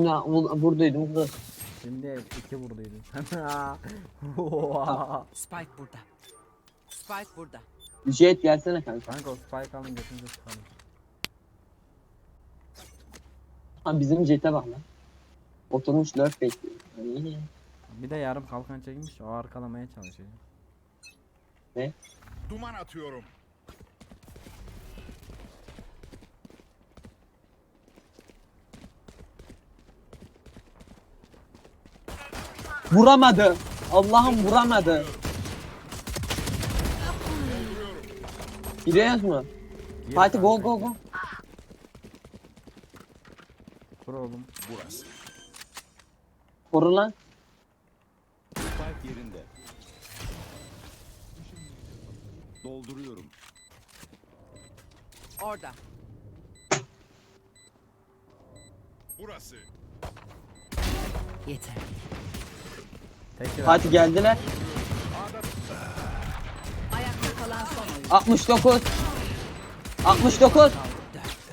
Ya, vurduydum kız. Şimdi iki. Oha. Spike burada. Spike burada. Jet gelsene kanka. Kanka o spike alın götünüzü sıkalım. Ha bizim Jet'e bak lan. Oturmuş lurk bekliyor. İyi. Bir de yarım kalkan çekmiş o arkalamaya çalışıyor. Duman atıyorum. Vuramadı. Allah'ım vuramadı. Giriyoruz mu? Fatih go go go. Kur oğlum. Burası. Koru lan. Spike yerinde. Dolduruyorum. Orada. Burası. Yeter. Tekrar. Fatih geldiler. Son oyun. 69. 69.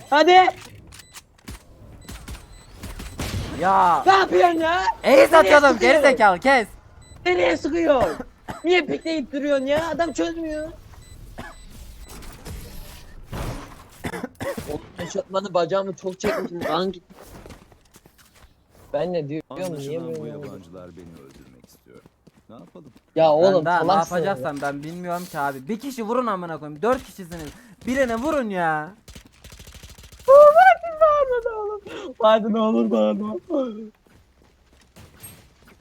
Hadi. Ya. Ne yapıyorsun ya? Ace atıyordum geri zekalı kes. Nereye sıkıyor? Niye pikleyip duruyorsun ya? Adam çözmüyor. Eşofmanı bacağımı çok çekmişim. Kan gitti. Ben ne diyorum niye Anlaşılan bu böyle? yabancılar beni öldürmek istiyor. Ne yapalım? Ya oğlum ben daha ne salaksın ya. yapacaksam ben bilmiyorum ki abi. Bir kişi vurun amına koyayım. Dört kişisiniz. Birine vurun ya. Fatih bağırma da oğlum. Fatih ne olur bağırma.